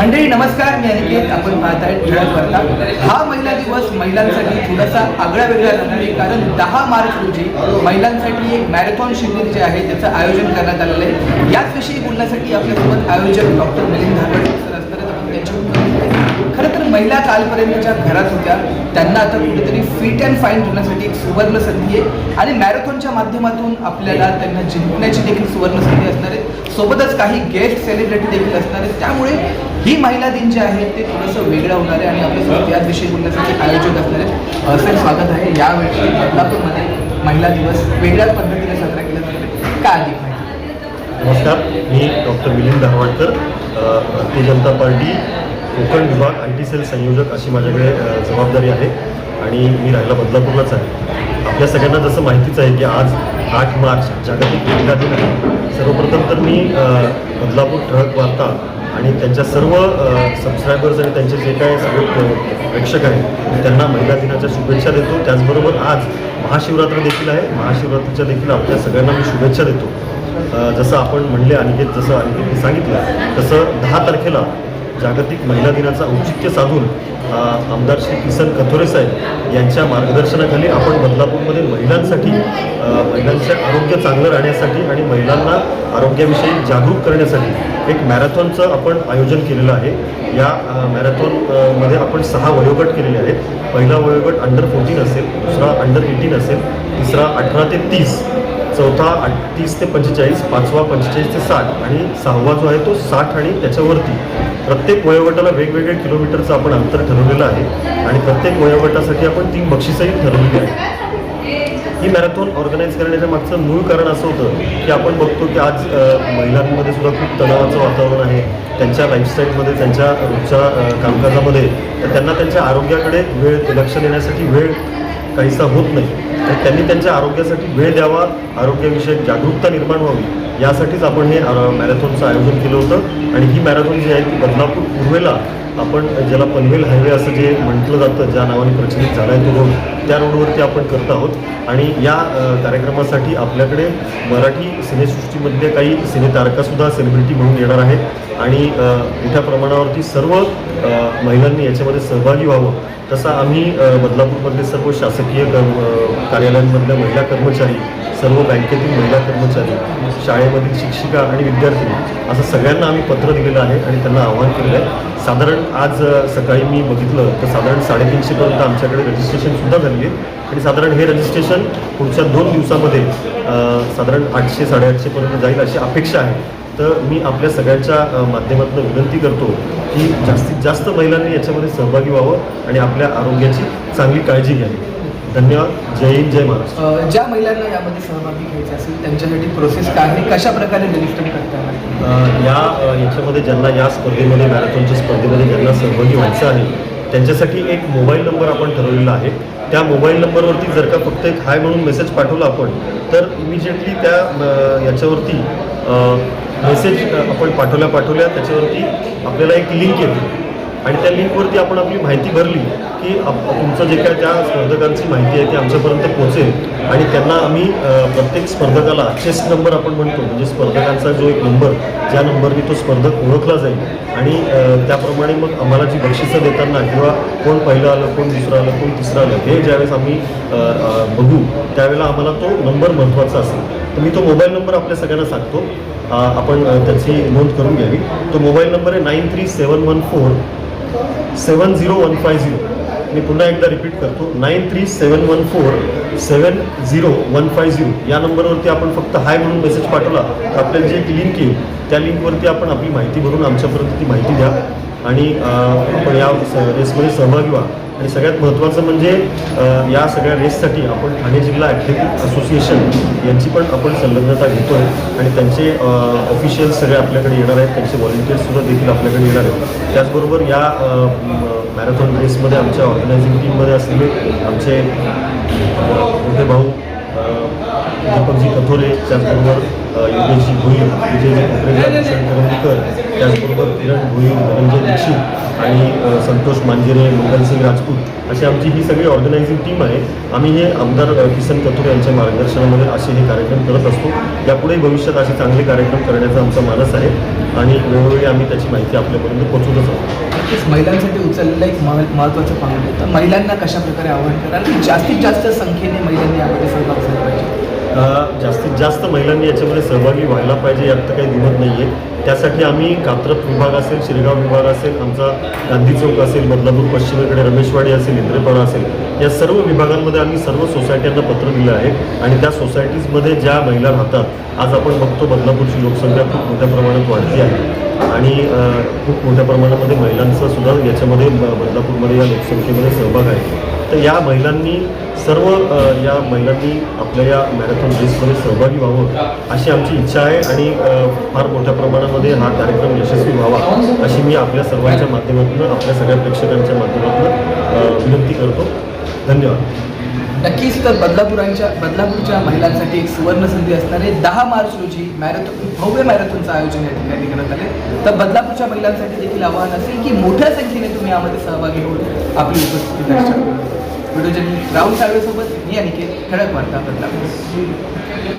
मंडळी नमस्कार. मी अनिकेत. आपण पाहताय ठळक वार्ता. हा महिला दिवस महिलांसाठी थोडासा आगळा वेगळा राहणार आहे कारण दहा मार्च रोजी महिलांसाठी एक मॅरेथॉन शिबिर जे आहे त्याचं आयोजन करण्यात आलेलं आहे. याचविषयी बोलण्यासाठी आपल्यासोबत आयोजक डॉक्टर मिलिंद धाकडे सर असणार आपण त्यांच्याकडून खरं तर महिला कालपर्यंतच्या घरात होत्या. त्यांना आता कुठेतरी फिट अँड फाईन होण्यासाठी एक सुवर्ण संधी आहे. आणि मॅरेथॉनच्या माध्यमातून आपल्याला त्यांना जिंकण्याची देखील सुवर्ण संधी असणार आहे. सोबतच काही गेस्ट सेलिब्रिटी देखील असणार आहेत. त्यामुळे ही महिला दिन जे आहे ते थोडंसं वेगळं होणार आहे आणि आपल्यासोबत याचविषयी बोलण्यासाठी आयोजक असणार आहेत. अ, सर स्वागत आहे. यावेळी बदलापूरमध्ये महिला दिवस वेगळ्याच पद्धतीने साजरा केला जातो का काय अधिक नमस्कार. मी डॉक्टर मिलिंद धारवाडकर भारतीय जनता पार्टी कोकण विभाग आय टी सेल संयोजक अशी माझ्याकडे जबाबदारी आहे आणि मी राहायला बदलापूरलाच आहे. आपल्या सगळ्यांना जसं माहितीच आहे की आज आठ मार्च जागतिक महिला दिन आहे. सर्वप्रथम तर मी बदलापूर ठळक वार्ता आणि त्यांच्या सर्व सबस्क्रायबर्स आणि त्यांचे जे काय सगळे प्रेक्षक आहेत त्यांना महिला दिनाच्या शुभेच्छा देतो. त्याचबरोबर आज महाशिवरात्र देखील आहे. महाशिवरात्रीच्या देखील आपल्या सगळ्यांना मी शुभेच्छा देतो. जसं आपण म्हणले अनिकेत जसं अनिकेतने सांगितलं तसं दहा तारखेला जागतिक महिला दिनाचं औचित्य साधून आमदार श्री किसन कथोरे साहेब यांच्या मार्गदर्शनाखाली आपण बदलापूरमध्ये महिलांसाठी महिलांचे आरोग्य चांगलं राहण्यासाठी आणि महिलांना आरोग्याविषयी जागरूक करण्यासाठी एक मॅरेथॉनचं आपण आयोजन केलेलं आहे. या मॅरेथॉनमध्ये आपण सहा वयोगट केलेले आहेत. पहिला वयोगट अंडर फोर्टीन असेल दुसरा अंडर एटीन असेल तिसरा अठरा ते तीस. चौथा अठ्ठीस ते पंचेचाळीस पाचवा पंचेचाळीस ते साठ आणि सहावा जो आहे तो साठ आणि त्याच्यावरती. प्रत्येक वयोगटाला वेगवेगळ्या किलोमीटरचं आपण अंतर ठरवलेलं आहे आणि प्रत्येक वयोगटासाठी आपण तीन बक्षिसंही ठरवलेली आहे ही मॅरेथॉन ऑर्गनाईज करण्याच्या मागचं मूळ कारण असं होतं की आपण बघतो की आज महिलांमध्ये सुद्धा खूप तणावाचं वातावरण आहे. त्यांच्या लाईफस्टाईलमध्ये त्यांच्या रोजच्या कामकाजामध्ये तर त्यांना त्यांच्या आरोग्याकडे वेळ लक्ष देण्यासाठी वेळ काहीसा होत नाही. तर त्यांनी त्यांच्या आरोग्यासाठी वेळ द्यावा आरोग्याविषयक जागरूकता निर्माण व्हावी. यासाठीच आपण हे मॅरेथॉनचं आयोजन केलं होतं. आणि ही मॅरेथॉन जी आहे ती बदलापूर पूर्वेला आपण ज्याला पनवेल हायवे असं जे म्हटलं जातं ज्या नावाने प्रचलित झाला आहे तो रोड त्या रोडवरती आपण करत आहोत. आणि या कार्यक्रमासाठी आपल्याकडे मराठी सिनेसृष्टीमधले काही सिनेतारकासुद्धा सेलिब्रिटी म्हणून येणार आहेत. आणि मोठ्या प्रमाणावरती सर्व महिलांनी याच्यामध्ये सहभागी व्हावं. तसा आम्ही बदलापूरमधले सर्व शासकीय कर्म कार्यालयांमधल्या महिला कर्मचारी सर्व बँकेतील महिला कर्मचारी शाळेमधील शिक्षिका आणि विद्यार्थी असं सगळ्यांना आम्ही पत्र दिलेलं आहे आणि त्यांना आवाहन केलेलं आहे. साधारण आज सकाळी मी बघितलं तर साधारण साडेतीनशेपर्यंत आमच्याकडे रजिस्ट्रेशनसुद्धा झाली आहे. आणि साधारण हे रजिस्ट्रेशन पुढच्या दोन दिवसामध्ये साधारण आठशे साडेआठशेपर्यंत जाईल अशी अपेक्षा आहे. तर मी आपल्या सगळ्यांच्या माध्यमातून विनंती करतो की जास्तीत जास्त महिलांनी याच्यामध्ये सहभागी व्हावं आणि आपल्या आरोग्याची चांगली काळजी घ्यावी. धन्यवाद. जय हिंद जय महाराष्ट्र. ज्या महिलांना यामध्ये सहभागी घ्यायचे असेल त्यांच्यासाठी प्रोसेस काय आहे? कशा प्रकारे रजिस्टर करता या याच्यामध्ये ज्यांना या स्पर्धेमध्ये मॅरेथॉनच्या स्पर्धेमध्ये ज्यांना सहभागी व्हायचं आहे त्यांच्यासाठी एक मोबाईल नंबर आपण ठरवलेला आहे. त्या मोबाईल नंबरवरती जर का फक्त एक हाय म्हणून मेसेज पाठवला आपण तर इमिजिएटली त्या याच्यावरती मेसेज आपण पाठवल्या पाठवल्या त्याच्यावरती आपल्याला एक लिंक येते. आणि त्या लिंकवरती आपण आपली माहिती भरली की आप तुमचं जे काय त्या स्पर्धकांची माहिती आहे ती आमच्यापर्यंत पोहोचेल. आणि त्यांना आम्ही प्रत्येक स्पर्धकाला चेस्ट नंबर आपण म्हणतो. म्हणजे स्पर्धकांचा जो एक नंबर ज्या नंबरनी तो स्पर्धक ओळखला जाईल. आणि त्याप्रमाणे मग आम्हाला जी बक्षिसं देताना किंवा कोण पहिलं आलं कोण दुसरं आलं कोण तिसरं आलं हे ज्यावेळेस आम्ही बघू त्यावेळेला आम्हाला तो नंबर महत्त्वाचा असेल. तर मी तो मोबाईल नंबर आपल्या सगळ्यांना सांगतो. आपण त्याची नोंद करून घ्यावी. तो मोबाईल नंबर आहे nine three seven one four seven zero one five zero. मी पुन्हा एकदा रिपीट करतो. Nine three seven one four seven zero one five zero. या नंबरवरती आपण फक्त हाय म्हणून मेसेज पाठवला. तर आपल्याला जे एक लिंक येईल त्या लिंकवरती आपण आपली माहिती भरून आमच्यापर्यंत ती माहिती द्या. आणि आपण या रेसमध्ये सहभागी व्हा. आणि सगळ्यात महत्त्वाचं म्हणजे या सगळ्या रेससाठी आपण ठाणे जिल्हा ॲथलेटिक असोसिएशन यांची पण आपण संलग्नता घेतो आहे आणि त्यांचे ऑफिशियल्स सगळे आपल्याकडे येणार आहेत. त्यांचे व्हॉलेंटियर्ससुद्धा देखील आपल्याकडे येणार आहेत. त्याचबरोबर या मॅरेथॉन रेसमध्ये आमच्या ऑर्गनायझिंग टीममध्ये असलेले आमचे मोठे भाऊ दीपकजी कथोरे त्याचबरोबर अ, योगेशजी भोईर भूषण करंदीकर त्याचबरोबर किरण भोईर धनंजय दीक्षित आणि संतोष मांजिरे मंगलसिंग राजपूत अशी आमची ही सगळी ऑर्गनायझिंग टीम आहे. आम्ही हे आमदार किसन कथोर यांच्या मार्गदर्शनामध्ये असे हे कार्यक्रम करत असतो. यापुढे भविष्यात असे चांगले कार्यक्रम करण्याचा आमचा मानस आहे आणि वेळोवेळी आम्ही त्याची माहिती आपल्यापर्यंत पोहोचवतच आहोत. नक्कीच महिलांसाठी उचललेलं एक मह- महत्त्वाचं पाऊल आहे. तर महिलांना कशा प्रकारे आवाहन कराल? की जास्तीत जास्त संख्येने महिलांनी यामध्ये सहभाग झाला पाहिजे. जास्तीत जास्त महिलांनी याच्यामध्ये सहभागी व्हायला पाहिजे यात तर काही दुमत नाही आहे त्यासाठी आम्ही कात्रप विभाग असेल शिरगाव विभाग असेल आमचा गांधी चौक असेल बदलापूर पश्चिमेकडे रमेशवाडी असेल इंद्रेपाडा असेल या सर्व विभागांमध्ये आम्ही सर्व सोसायट्यांना पत्र दिलं आहे. आणि त्या सोसायटीजमध्ये ज्या महिला राहतात आज आपण बघतो बदलापूरची लोकसंख्या खूप मोठ्या प्रमाणात वाढली आहे. आणि खूप मोठ्या प्रमाणामध्ये महिलांचा सुद्धा याच्यामध्ये बदलापूरमध्ये या लोकसंख्येमध्ये सहभाग आहे. तर या महिलांनी सर्व या महिलांनी आपल्या या मॅरेथॉन रेसमध्ये सहभागी व्हावं अशी आमची इच्छा आहे आणि फार मोठ्या प्रमाणामध्ये हा कार्यक्रम यशस्वी व्हावा अशी मी आपल्या सर्वांच्या माध्यमातून आपल्या सगळ्या प्रेक्षकांच्या माध्यमातून विनंती करतो. धन्यवाद. नक्कीच तर बदलापुरांच्या बदलापूरच्या महिलांसाठी एक सुवर्ण संधी असणारे दहा मार्च रोजी मॅरेथॉन भव्य मॅरेथॉनचं आयोजन या ठिकाणी करण्यात आले. तर बदलापूरच्या महिलांसाठी देखील आव्हान असेल की मोठ्या संख्येने तुम्ही यामध्ये सहभागी होऊन आपली उपस्थिती दर्शवा व्हिडिओ राहुल साळवेसोबत मी अनिकेत ठळक वार्ता बदलापूर.